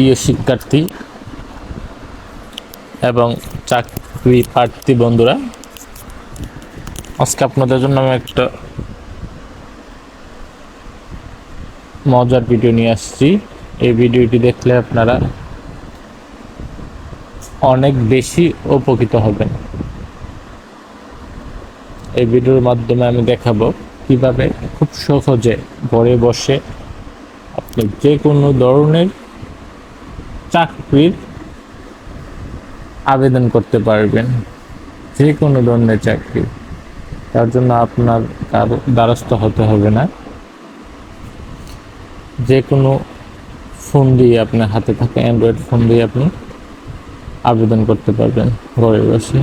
প্রিয় শিক্ষার্থী এবং চাকরি প্রার্থী বন্ধুরা, আজকে আপনাদের জন্য আমি একটা মজার ভিডিও নিয়ে আসছি। এই ভিডিওটি দেখলে আপনারা অনেক বেশি উপকৃত হবেন। এই ভিডিওর মাধ্যমে আমি দেখাবো কীভাবে খুব সহজে ঘরে বসে আপনি যে কোনো ধরনের চাকরির আবেদন করতে পারবেন যে কোনো ধরনের চাকরি। তার জন্য আপনার দ্বারস্থ হতে হবে না। যে কোনো ফোন দিয়ে আপনার হাতে থাকা অ্যান্ড্রয়েড ফোন দিয়ে আপনি আবেদন করতে পারবেন ঘরে বসে।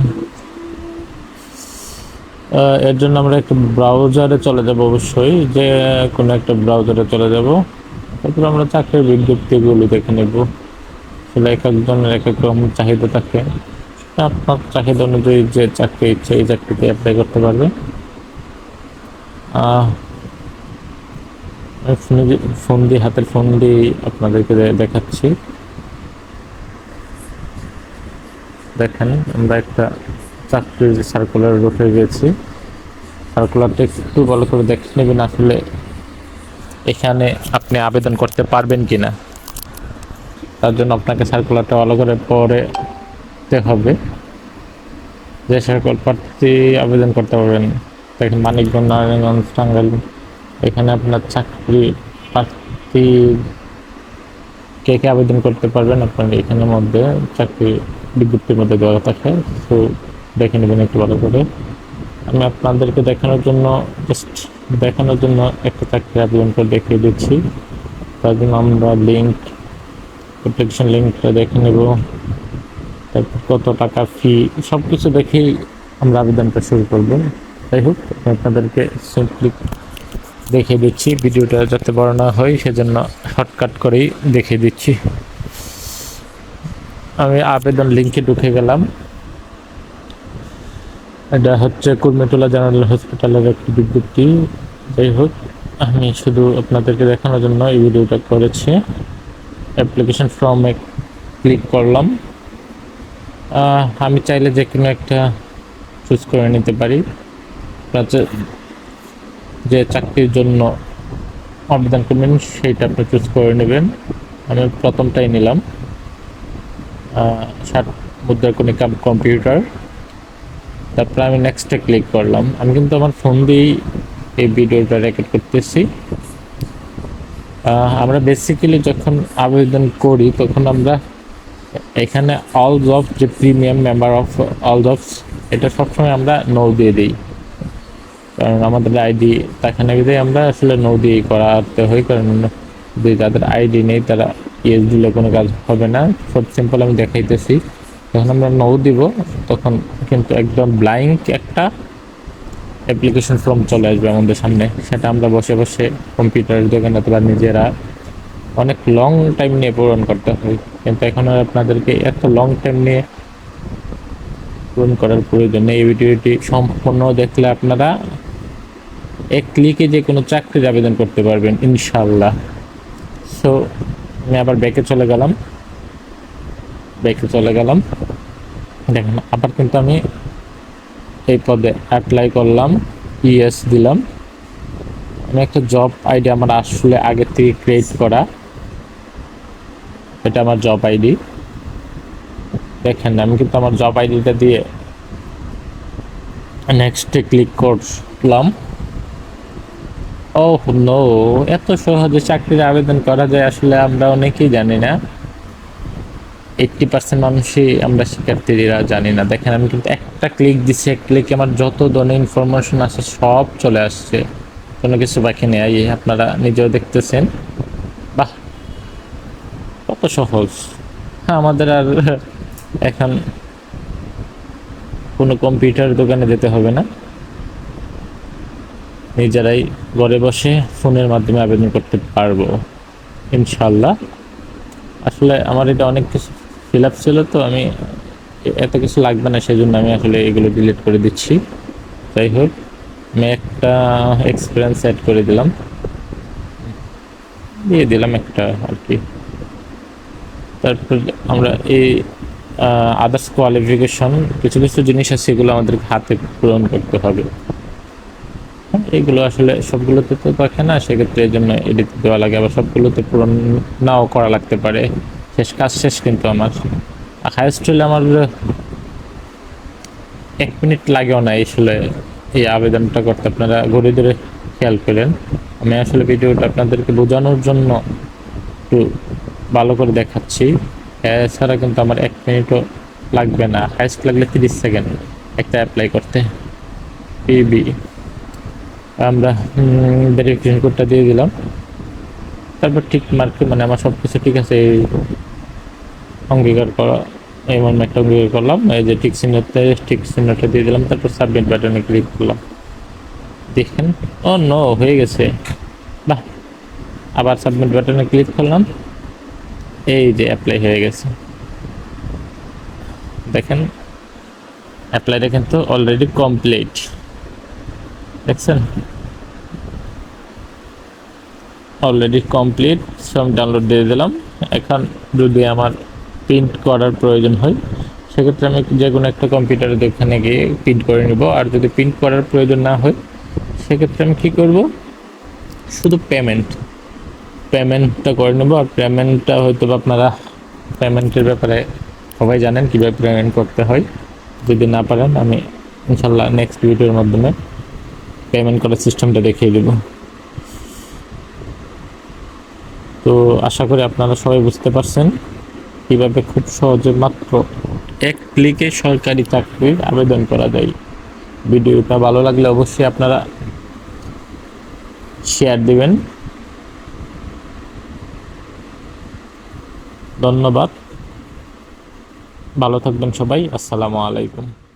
এর জন্য আমরা একটা ব্রাউজারে চলে যাব অবশ্যই, যে কোনো একটা ব্রাউজারে চলে যাব। তারপর আমরা চাকরির বিজ্ঞপ্তিগুলো দেখে নেব। আসলে এক একজনের এক এক রকম চাহিদা থাকে আপনার চাহিদা অনুযায়ী যে চাকরি ইচ্ছে এই চাকরিতে অ্যাপ্লাই করতে পারবে। ফোনে দিয়ে, হাতের ফোন দিয়ে আপনাদেরকে দেখাচ্ছি। দেখেন, আমরা একটা চাকরির সার্কুলার উঠে গেছি। সার্কুলারটা একটু ভালো করে দেখে নেবেন আসলে এখানে আপনি আবেদন করতে পারবেন কি না তার জন্য আপনাকে সার্কুলারটা ভালো করে পড়তে হবে। যে সকল প্রার্থী আবেদন করতে পারবেন, দেখেন মানিকগঞ্জ, নারায়ণগঞ্জ, টাঙ্গাইল। এখানে আপনার চাকরি প্রার্থী কে কে আবেদন করতে পারবেন, আপনার এখানের মধ্যে চাকরি বিজ্ঞপ্তির মধ্যে দেওয়া থাকে। তো দেখে নেবেন একটু ভালো করে। আমি আপনাদেরকে দেখানোর জন্য জাস্ট দেখানোর জন্য একটা চাকরি আবেদন করে দেখিয়ে দিচ্ছি। তার জন্য আমরা লিঙ্ক অ্যাপ্লিকেশন লিঙ্কটা দেখে নেব। তারপর কত টাকা ফি সব কিছু দেখেই আমরা আবেদনটা শুরু করব। যাই হোক আপনাদেরকে সিম্পলি দেখিয়ে দিচ্ছি, ভিডিওটা যাতে বড় না হয়, সেজন্য শর্টকাট করেই দেখিয়ে দিচ্ছি। আমি আবেদন লিঙ্কে ঢুকে গেলাম। এটা হচ্ছে কুর্মিটোলা জেনারেল হসপিটালের একটি বিজ্ঞপ্তি। যাই হোক, আমি শুধু আপনাদেরকে দেখানোর জন্য এই ভিডিওটা করেছি। অ্যাপ্লিকেশন ফর্মে ক্লিক করলাম। আমি চাইলে যে কোনো একটা চুজ করে নিতে পারি। যে- চাকরির জন্য আবেদন করবেন, সেইটা আপনি চুজ করে নেবেন। আমি প্রথমটাই নিলাম। ষাট মুদ্রা কোনো কম্পিউটার। তারপরে আমি নেক্সটে ক্লিক করলাম। আমি কিন্তু আমার ফোন দিয়েই এই ভিডিওটা রেকর্ড করতেছি। আমরা বেসিক্যালি যখন আবেদন করি, তখন আমরা এখানে অল জব যে premium member of all jobs এটা সবসময় আমরা নো দিয়ে দিই। কারণ আমাদের আইডি তাখানে দিয়ে আমরা আসলে নো দিয়ে করাতে হয় কারণ যদি যাদের আইডি নেই, তারা ইয়েস দিলে কোনো কাজ হবে না। সব সিম্পল আমি দেখাইতেছি, যখন আমরা নো দিব, তখন কিন্তু একদম ব্লাইঙ্ক একটা অ্যাপ্লিকেশন ফর্ম চলে আসবে আমাদের সামনে। সেটা আমরা বসে বসে কম্পিউটারের দোকানে অথবা নিজেরা অনেক লং টাইম নিয়ে পূরণ করতে হয়। কিন্তু এখন আপনাদেরকে এত লং টাইম নিয়ে পূরণ করার প্রয়োজন নেই। এই ভিডিওটি সম্পূর্ণ দেখলে আপনারা এক ক্লিকে যে কোনো চাকরির আবেদন করতে পারবেন ইনশাল্লাহ সো আমি আবার ব্যাকে চলে গেলাম। ব্যাকে চলে গেলাম। দেখেন, আবার কিন্তু আমি এই পদে অ্যাপ্লাই করলাম ইএস দিলাম। আমি একটা জব আইডি আমার আসলে আগে থেকে ক্রিয়েট করা। এটা আমার জব আইডি দেখেন, আমি কিন্তু আমার জব আইডিটা দিয়ে নেক্সটে ক্লিক করলাম। ও নো এত সহজে চাকরির আবেদন করা যায় আসলে আমরা অনেকেই জানি না। এইটটি পার্সেন্ট মানুষই আমরা শিক্ষার্থীরা জানি না। দেখেন, আমি কিন্তু একটা ক্লিক দিচ্ছি এক ক্লিকে আমার যত ধরনের ইনফরমেশন আছে সব চলে আসছে। কোনো কিছু বাকি নেই আপনারা নিজেও দেখতেছেন। বাহ! কত সহজ। হ্যাঁ আমাদের আর এখন কোনো কম্পিউটার দোকানে যেতে হবে না। নিজেরাই ঘরে বসে ফোনের মাধ্যমে আবেদন করতে পারব, ইনশাল্লাহ। আসলে আমার এটা অনেক কিছু ফিল আপ ছিল তো আমি এত কিছু লাগবে না সেজন্য আমি আসলে এগুলো ডিলিট করে দিচ্ছি। যাই হোক আমি একটা এক্সপিরিয়েন্স অ্যাড করে দিলাম। দিয়ে দিলাম একটা আর কি। তারপর আমরা এই আদার্স কোয়ালিফিকেশন কিছু কিছু জিনিস আছে এগুলো আমাদেরকে হাতে পূরণ করতে হবে। হ্যাঁ, এগুলো আসলে সবগুলোতে তো দেখে না সেক্ষেত্রে এই জন্য এডিট দেওয়া লাগে আবার সবগুলোতে পূরণ নাও করা লাগতে পারে। শেষ কাজ শেষ কিন্তু আমার। হাইস্ট হলে আমার এক মিনিট লাগেও না আসলে এই আবেদনটা করতে। আপনারা ঘুরে ধরে খেয়াল করেন। আমি আসলে ভিডিওটা আপনাদেরকে বোঝানোর জন্য একটু ভালো করে দেখাচ্ছি। এছাড়া কিন্তু আমার এক মিনিটও লাগবে না। হাইস্ট লাগলে তিরিশ সেকেন্ড একটা অ্যাপ্লাই করতে। পিবি আমরা ভেরিফিকেশন কোডটা দিয়ে দিলাম। তারপর ঠিক মার্কে মানে আমার সব কিছু ঠিক আছে, এই অঙ্গীকার করা, এই একটা অঙ্গীকার করলাম। এই যে ঠিক চিহ্নতে ঠিক চিহ্নটা দিয়ে দিলাম, তারপর সাবমিট বাটনে ক্লিক করলাম। দেখেন, ও নো হয়ে গেছে। বাহ! আবার সাবমিট বাটনে ক্লিক করলাম। এই যে অ্যাপ্লাই হয়ে গেছে। দেখেন অ্যাপ্লাইটা কিন্তু অলরেডি কমপ্লিট দেখছেন? অলরেডি কমপ্লিট সব ডাউনলোড দিয়ে দিলাম। এখন যদি আমার প্রিন্ট করার প্রয়োজন হয়, সেক্ষেত্রে আমি যে কোনো একটা কম্পিউটারে এখানে গিয়ে প্রিন্ট করে নিব। আর যদি প্রিন্ট করার প্রয়োজন না হয়, সেক্ষেত্রে আমি কী করব? শুধু পেমেন্ট পেমেন্টটা করে নেব। আর পেমেন্টটা হয়তো আপনারা পেমেন্টের ব্যাপারে সবাই জানেন কীভাবে পেমেন্ট করতে হয়। যদি না পারেন, আমি ইনশাল্লাহ নেক্সট ভিডিওর মাধ্যমে পেমেন্ট করার সিস্টেমটা দেখিয়ে দেব। তো আশা করি আপনারা সবাই বুঝতে পারছেন। কীভাবে খুব সহজে মাত্র এক ক্লিকে সরকারি চাকরির আবেদন করা যায়। ভিডিওটা ভালো লাগলে অবশ্যই আপনারা শেয়ার দিবেন। ধন্যবাদ। ভালো থাকবেন সবাই। আসসালামু আলাইকুম।